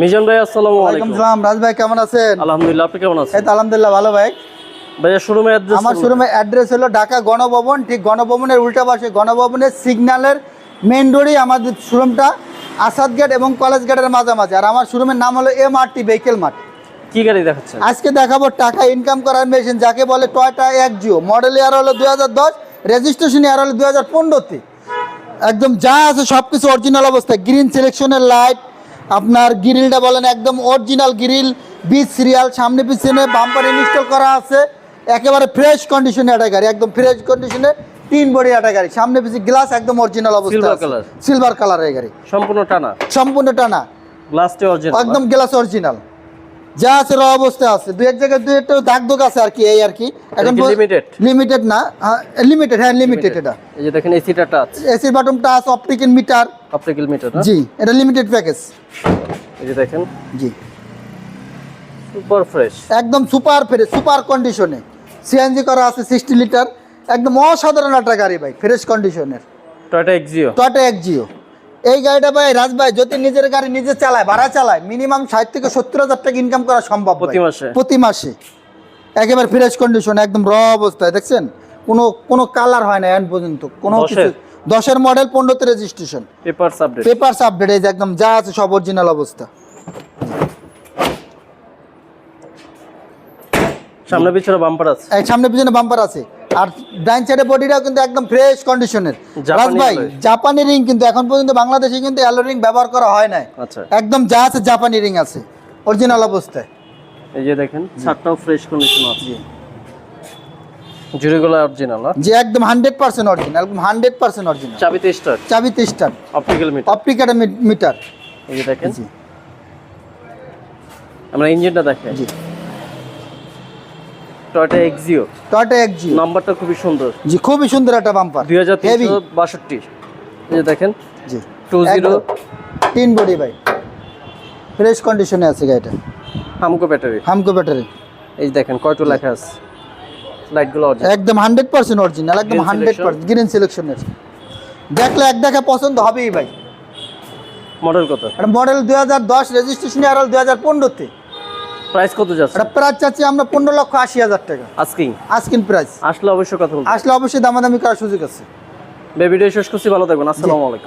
মিজান ভাই আসসালামু আলাইকুম। সালাম। রাজ ভাই কেমন আছেন? আলহামদুলিল্লাহ আপনি কেমন আছেন? এই তো আলহামদুলিল্লাহ ভালো ভাই। ভাইয়া শোরুমে অ্যাড্রেস আমার শোরুমের অ্যাড্রেস হলো ঢাকা গণভবন ঠিক গণভবনের উল্টা পাশে গণভবনের সিগন্যালের মেন রোডেই আমাদের শোরুমটা আসাদ গেট এবং কলেজ গেটের মাঝামাঝি। আর আমার শোরুমের নাম হলো M R T vehicle mart কি গাড়ি দেখাচ্ছেন? আজকে দেখাবো টাকা ইনকাম করার মেশিন যাকে বলে টয়টা এক জিও মডেল ইয়ার হলো দুই হাজার দশ রেজিস্ট্রেশন ইয়ার হলো দুই হাজার পনেরোতে একদম যা আছে সব কিছু অরিজিনাল অবস্থায় গ্রিন সিলেকশনের লাইট আপনার গ্রিলটা বলেন একদম অরিজিনাল গ্রিল বিচ সিরিয়াল সামনে পিছনে বাম্পার ইনস্টল করা আছে। একেবারে ফ্রেশ কন্ডিশনে একটা গাড়ি একদম ফ্রেশ কন্ডিশনে তিন বডি একটা গাড়ি। সামনে পিছনে গ্লাস একদম অরিজিনাল অবস্থা সিলভার কালার কালারের গাড়ি। সম্পূর্ণ টানা। সম্পূর্ণ টানা। গ্লাসটি অরিজিনাল একদম গ্লাস অরিজিনাল যা আছে র অবস্থায় আছে। দুই এক জায়গায় দুই একটা দাগ দোগ আছে আর কি এই আর কি। কি limited? লিমিটেড না। লিমিটেড হ্যাঁ লিমিটেড এটা। এই যে দেখেন এসিটা টাচ এসির button touch optical meter optical meter জি এটা লিমিটেড প্যাকেজ এই যে দেখেন। জি। সুপার ফ্রেশ একদম সুপার ফ্রেশ সুপার কন্ডিশনে সিএনজি করা আছে সিক্সটি লিটার একদম অসাধারণ একটা গাড়ি ভাই ফ্রেশ কন্ডিশনের টয়টা এক্সিও টয়টা এক জিও এই গাড়িটা ভাই রাজ ভাই যদি নিজের গাড়ি নিজে চালায় ভাড়া চালায় মিনিমাম ষাট থেকে সত্তর হাজার টাকা ইনকাম করা সম্ভব প্রতি মাসে? প্রতি মাসে। একেবারে ফ্রেশ কন্ডিশন একদম র অবস্থায় দেখছেন? কোনো কোনো কালার হয় না এখন পর্যন্ত। কোনো কিছু দশের? মডেল পনেরোতে registration papers update papers update এই যে একদম যা আছে সব অরিজিনাল অবস্থা। সামনে পিছনে বাম্পার আছে। সামনে পিছনে বাম্পার আছে। আর ডাইন সাইডে বডিটাও কিন্তু একদম ফ্রেশ কন্ডিশনের রাজ ভাই জাপানি রিং কিন্তু এখন পর্যন্ত বাংলাদেশে কিন্তু অ্যালো রিং ব্যবহার করা হয় না আচ্ছা। একদম যা আছে জাপানি রিং আছে অরিজিনাল অবস্থায়। এই যে দেখেন ছাদটাও ফ্রেশ কন্ডিশন আছে। জুড়িগুলো অরিজিনাল যে একদম হান্ড্রেড পার্সেন্ট অরিজিনাল একদম হান্ড্রেড পার্সেন্ট অরিজিনাল চাবিতে start চাবিতে start optical meter optical meter এই যে দেখেন। আমরা ইঞ্জিনটা দেখাই। জি। টয়টা এক্সিও টয়টা এক জি নাম্বারটা খুবই সুন্দর। জি খুবই সুন্দর একটা বাম্পার দুই হাজার হেভি তিনশো বাষট্টি। এই যে দেখেন জি। টু জিরো একদম। তিন বডি ভাই। ফ্রেশ কন্ডিশনে আছে গাড়িটা। হামকো ব্যাটারি হামকো ব্যাটারি এই দেখেন কয়টো লেখা আছে? লাইটগুলো অরিজিনাল একদম হান্ড্রেড পার্সেন্ট অরিজিনাল একদম Green hundred selection? Percent green সিলেকশনের দেখলে এক দেখা পছন্দ হবেই ভাই। মডেল কত? মডেল দুই হাজার দশ রেজিস্ট্রেশন আর দুই হাজার পনেরোতে। প্রাইস কত যাচ্ছে? এটা প্রাইস চাচ্ছি আমরা পনেরো লক্ষ আশি হাজার টাকা। আস্কিং? Asking price. আসলে অবশ্যই কথা বলব। আসলে অবশ্যই দামাদামি করার সুযোগ আছে। বেবিটা শেষ করছি ভালো থাকবেন। আসসালামু আলাইকুম।